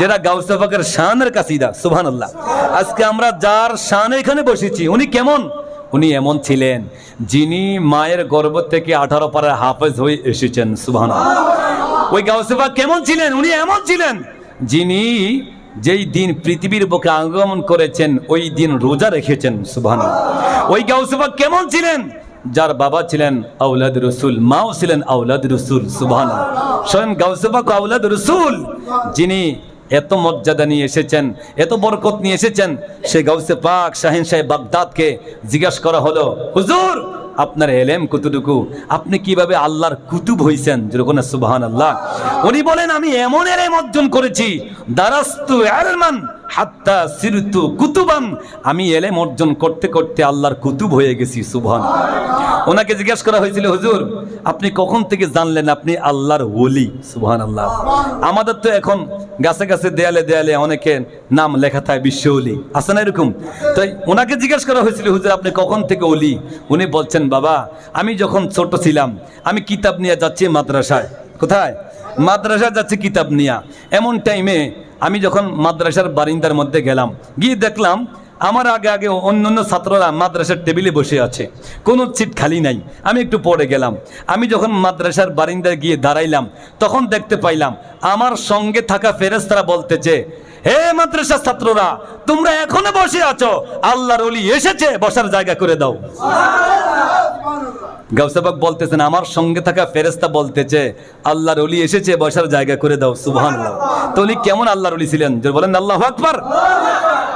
যেটা গাউসাফাকের শানের কাসিদা সুবহান আল্লাহ আজকে আমরা যার শান এখানে বসেছি, উনি কেমন? উনি এমন ছিলেন যিনি মায়ের গর্ভ থেকে আঠারো পাড়ার হাফেজ হয়ে এসেছেন সুবহান ওই গাউসাফা কেমন ছিলেন? উনি এমন ছিলেন যিনি যেই দিন পৃথিবীর বুকে আগমন করেছেন, ওই দিন রোজা রেখেছেন সুবহান ওই গাউসাফা কেমন ছিলেন? যার বাবা ছিলেন আউলাদ রসুল, মাও ছিলেন আউলাদ রসুল সুবহান স্বয়ং গাউসবাক আউলাদ রসুল, যিনি এত মর্যাদা নিয়ে এসেছেন, এত বরকত নিয়ে এসেছেন। সে গাউসে পাক শাহিন সাহেব বাগদাদকে জিজ্ঞাসা করা হলো, হুজুর, আপনার এলেম কতটুকু? আপনি কীভাবে আল্লাহর কুতুব হইছেন? যেরকম সুবহান আল্লাহ উনি বলেন, আমি এমন এলেম অর্জন করেছি, দারাস্তু এলমান হাত্তা সিরতু কুতুবান। আমি এলেম অর্জন করতে করতে আল্লাহর কুতুব হয়ে গেছি, সুবহান ওনাকে জিজ্ঞেস করা হয়েছিল, হুজুর, আপনি কখন থেকে জানলেন আপনি আল্লাহর ওলি? সুবহান আল্লাহ আমাদের তো এখন গাছে গাছে দেয়ালে দেয়ালে অনেকে নাম লেখা থাকে, বিশ্ব ওলি। আছে না এরকম? তাই ওনাকে জিজ্ঞেস করা হয়েছিল, হুজুর, আপনি কখন থেকে ওলি? উনি বলছেন, বাবা, আমি যখন ছোট ছিলাম, আমি কিতাব নিয়ে যাচ্ছি মাদ্রাসায়। কোথায়? মাদ্রাসায় যাচ্ছি কিতাব নিয়ে। এমন টাইমে আমি যখন মাদ্রাসার বারিন্দার মধ্যে গেলাম, গিয়ে দেখলাম আমার আগে আগে অন্য অন্য ছাত্ররা মাদ্রাসার টেবিলে বসে আছে। কোনো সিট খালি নাই। আমি একটু পড়ে গেলাম। আমি যখন মাদ্রাসার বারিন্দায় গিয়ে দাঁড়াইলাম, তখন দেখতে পাইলাম, আমার সঙ্গে থাকা ফেরেস্তারা বলতেছে, হে মাদ্রাসার ছাত্ররা, তোমরা এখনও বসে আছো? আল্লাহর অলি এসেছে, বসার জায়গা করে দাও। গাউসাবাক বলতেছেন, আমার সঙ্গে থাকা ফেরেস্তা বলতেছে, আল্লাহর অলি এসেছে, বসার জায়গা করে দাও, সুবহানাল্লাহ। তো উনি কেমন আল্লাহর অলি ছিলেন? বলেন, আল্লাহ আকবার।